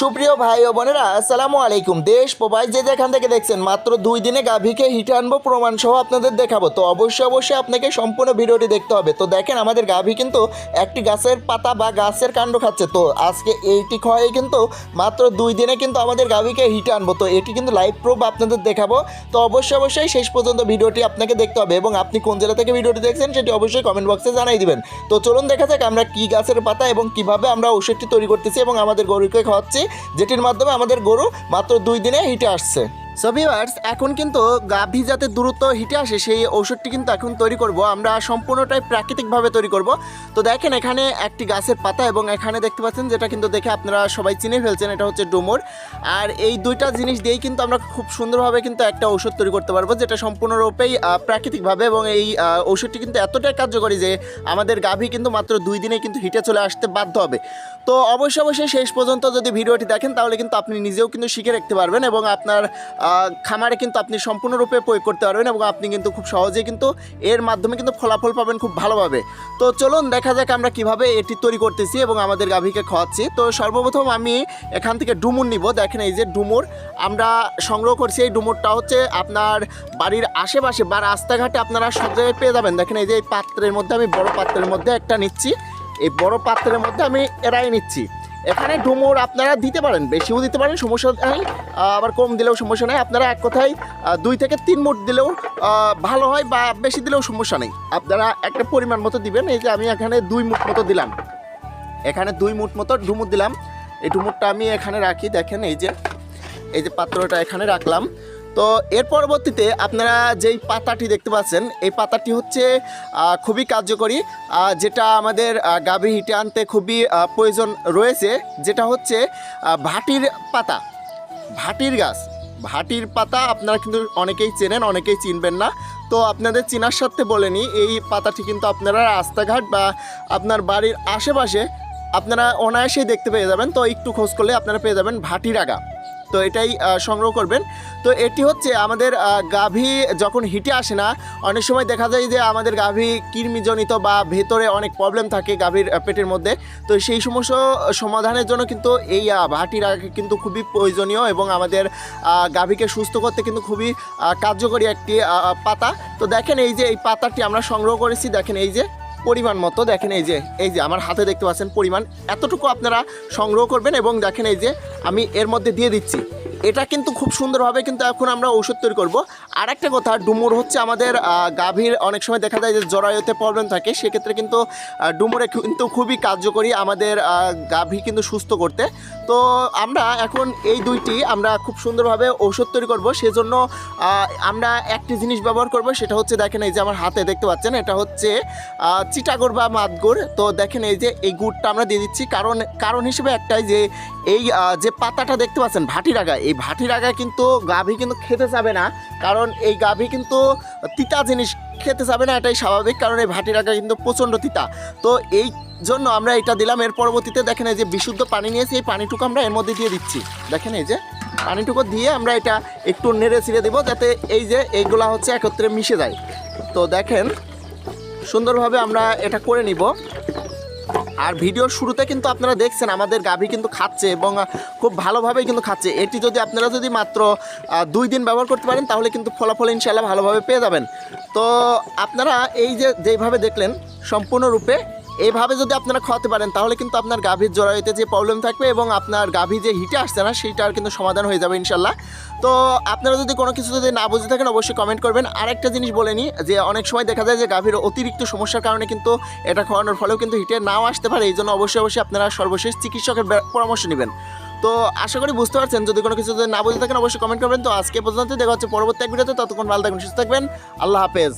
সুপ্রিয় ভাই ও বোনেরা, আসসালামু আলাইকুম। দেশ, প্রবাস, যে যেখান থেকে দেখছেন, মাত্র দুই দিনে গাভীকে হিটে আনব, প্রমাণ সহ আপনাদের দেখাবো। তো অবশ্যই অবশ্যই আপনাকে সম্পূর্ণ ভিডিওটি দেখতে হবে। তো দেখেন, আমাদের গাভী কিন্তু একটি গাছের পাতা বা গাছের কাণ্ড খাচ্ছে। তো আজকে এইটি খয়ে কিন্তু মাত্র দুই দিনে কিন্তু আমাদের গাভীকে হিটে আনব। তো এটি কিন্তু লাইভ প্রুফ আপনাদের দেখাবো। তো অবশ্যই অবশ্যই শেষ পর্যন্ত ভিডিওটি আপনাকে দেখতে হবে এবং আপনি কোন জেলা থেকে ভিডিওটি দেখছেন, সেটি অবশ্যই কমেন্ট বক্সে জানাই দিবেন। তো চলুন দেখা যাক আমরা কি গাছের পাতা এবং কীভাবে আমরা ওষুধটি তৈরি করতেছি এবং আমাদের গরুকে খাওয়াচ্ছি। যেটির মাধ্যমে আমাদের গরু মাত্র দুই দিনে হিটে আসছে। সো ভিউয়ার্স এখন কিন্তু গাভী যাতে দ্রুত হিটে আসে সেই ওষুধটি কিন্তু এখন তৈরি করব। আমরা সম্পূর্ণটাই প্রাকৃতিকভাবে তৈরি করব। তো দেখেন এখানে একটি গাছের পাতা এবং এখানে দেখতে পাচ্ছেন যেটা কিন্তু দেখে আপনারা সবাই চিনে ফেলছেন এটা হচ্ছে ডুমুর। আর এই দুইটা জিনিস দিয়েই কিন্তু আমরা খুব সুন্দরভাবে কিন্তু একটা ঔষধ তৈরি করতে পারব যেটা সম্পূর্ণরূপেই প্রাকৃতিকভাবে এবং এই আহ, ওষুধটি কিন্তু এতটাই কার্যকরী যে আমাদের গাভী কিন্তু মাত্র দুই দিনে কিন্তু হিটে চলে আসতে বাধ্য হবে। তো অবশ্যই অবশ্যই শেষ পর্যন্ত যদি ভিডিওটি দেখেন তাহলে কিন্তু আপনি নিজেও কিন্তু শিখে রাখতে পারবেন এবং আপনার খামারে কিন্তু আপনি সম্পূর্ণরূপে প্রয়োগ করতে পারবেন এবং আপনি কিন্তু খুব সহজেই কিন্তু এর মাধ্যমে কিন্তু ফলাফল পাবেন খুব ভালোভাবে। তো চলুন দেখা যাক আমরা কীভাবে এটি তৈরি করতেছি এবং আমাদের গাভীকে খাওয়াচ্ছি। তো সর্বপ্রথম আমি এখান থেকে ডুমুর নিব। দেখেন এই যে ডুমুর, আমরা সংগ্রহ করছি। এই ডুমুরটা হচ্ছে আপনার বাড়ির আশেপাশে বা রাস্তাঘাটে আপনারা সব জায়গায় পেয়ে যাবেন। দেখেন এই যে এই পাত্রের মধ্যে, আমি বড় পাত্রের মধ্যে একটা নিচ্ছি। এই বড় পাত্রের মধ্যে আমি এরাই নিচ্ছি। এখানে ডুমুর আপনারা দিতে পারেন, বেশিও দিতে পারেন, সমস্যা নেই। আবার কম দিলেও সমস্যা নেই। আপনারা এক কথায় দুই থেকে তিন মুঠ দিলেও ভালো হয় বা বেশি দিলেও সমস্যা নেই। আপনারা একটা পরিমাণ মতো দিবেন। এই যে আমি এখানে দুই মুঠ মতো দিলাম। এখানে দুই মুঠ মতো ডুমুর দিলাম। এই ডুমুরটা আমি এখানে রাখি। দেখেন এই যে এই যে পাত্রটা এখানে রাখলাম। তো এর পরবর্তীতে আপনারা যেই পাতাটি দেখতে পাচ্ছেন, এই পাতাটি হচ্ছে খুবই কার্যকরী যেটা আমাদের গাভী হিটে আনতে খুবই প্রয়োজন রয়েছে, যেটা হচ্ছে ভাটির পাতা। ভাটির গাছ। ভাটির পাতা আপনারা কিন্তু অনেকেই চেনেন, অনেকেই চিনবেন না। তো আপনাদের চেনার সাথে বলেনি এই পাতাটি কিন্তু আপনারা রাস্তাঘাট বা আপনার বাড়ির আশেপাশে আপনারা অনায়াসেই দেখতে পেয়ে যাবেন। তো একটু খোঁজ করলে আপনারা পেয়ে যাবেন ভাটির আগা। তো এটাই সংগ্রহ করবেন। তো এটি হচ্ছে আমাদের গাভী যখন হিটে আসে না, অনেক সময় দেখা যায় যে আমাদের গাভী কৃমিজনিত বা ভেতরে অনেক প্রবলেম থাকে গাভীর পেটের মধ্যে। তো সেই সমস্ত সমাধানের জন্য কিন্তু এই ভাটির আগে কিন্তু খুবই প্রয়োজনীয় এবং আমাদের গাভীকে সুস্থ করতে কিন্তু খুবই কার্যকরী একটি পাতা। তো দেখেন এই যে এই পাতাটি আমরা সংগ্রহ করেছি, দেখেন এই যে। পরিমাণ মতো। দেখেন এই যে এই যে আমার হাতে দেখতে পাচ্ছেন পরিমাণ। এতটুকু আপনারা সংগ্রহ করবেন এবং দেখেন এই যে আমি এর মধ্যে দিয়ে দিচ্ছি। এটা কিন্তু খুব সুন্দরভাবে কিন্তু এখন আমরা ঔষধ তৈরি করব। আর একটা কথা, ডুমুর হচ্ছে আমাদের গাভীর অনেক সময় দেখা যায় যে জরায়ুতে প্রবলেম থাকে, সেক্ষেত্রে কিন্তু ডুমুরে কিন্তু খুবই কার্যকরী আমাদের গাভী কিন্তু সুস্থ করতে। তো আমরা এখন এই দুইটি আমরা খুব সুন্দরভাবে ঔষধ তৈরি করব, সেজন্য আমরা একটি জিনিস ব্যবহার করব, সেটা হচ্ছে দেখেন এই যে আমার হাতে দেখতে পাচ্ছেন, এটা হচ্ছে চিটাগুড় বা মাতগুড় তো দেখেন এই যে এই গুড়টা আমরা দিয়ে দিচ্ছি, কারণ কারণ হিসেবে একটাই যে, এই যে পাতাটা দেখতে পাচ্ছেন ভাটির আগা এই ভাটির আগা কিন্তু গাভী কিন্তু খেতে চাবে না, কারণ এই গাভী কিন্তু তিতা জিনিস খেতে চাবে না, এটাই স্বাভাবিক, কারণ এই ভাটির আগা কিন্তু প্রচণ্ড তিতা। তো এই জন্য আমরা এটা দিলাম, এর পরবর্তীতে দেখেন এই যে বিশুদ্ধ পানি নিয়েছি, এই পানিটুকু আমরা এর মধ্যে দিয়ে দিচ্ছি। দেখেন এই যে পানিটুকু দিয়ে আমরা এটা একটু নেড়ে ছিঁড়ে দেবো, যাতে এই যে এইগুলা হচ্ছে একত্রে মিশে যায়। তো দেখেন, সুন্দরভাবে আমরা এটা করে নিব। আর ভিডিওর শুরুতে কিন্তু আপনারা দেখছেন, আমাদের গাভী কিন্তু খাচ্ছে এবং খুব ভালোভাবেই কিন্তু খাচ্ছে। এটি যদি আপনারা যদি মাত্র দুই দিন ব্যবহার করতে পারেন, তাহলে কিন্তু ফলাফল ইনশাল্লাহ ভালোভাবে পেয়ে যাবেন। তো আপনারা এই যে যেইভাবে দেখলেন, সম্পূর্ণরূপে এইভাবে যদি আপনারা খাওয়াতে পারেন, তাহলে কিন্তু আপনার গাভীর জরাইতে যে প্রবলেম থাকবে এবং আপনার গাভী যে হিটে আসছে না সেইটার কিন্তু সমাধান হয়ে যাবে ইনশাল্লাহ। তো আপনারা যদি কোনো কিছু যদি না বুঝে থাকেন, অবশ্যই কমেন্ট করবেন। আর একটা জিনিস বলে নিই, যে অনেক সময় দেখা যায় যে গাভীর অতিরিক্ত সমস্যার কারণে কিন্তু এটা খাওয়ানোর ফলেও কিন্তু হিটে নাও আসতে পারে এই জন্য অবশ্যই অবশ্যই আপনারা সর্বশেষ চিকিৎসকের পরামর্শ নেবেন। তো আশা করি বুঝতে পারছেন, যদি কোনো কিছু যদি না বুঝে থাকেন, অবশ্যই কমেন্ট করবেন। তো আজকে পর্যন্ত দেখা হচ্ছে পরবর্তী এক ভিডিওতে, ততক্ষণ ভালো থাকবেন, সুস্থ থাকবেন। আল্লাহ হাফেজ।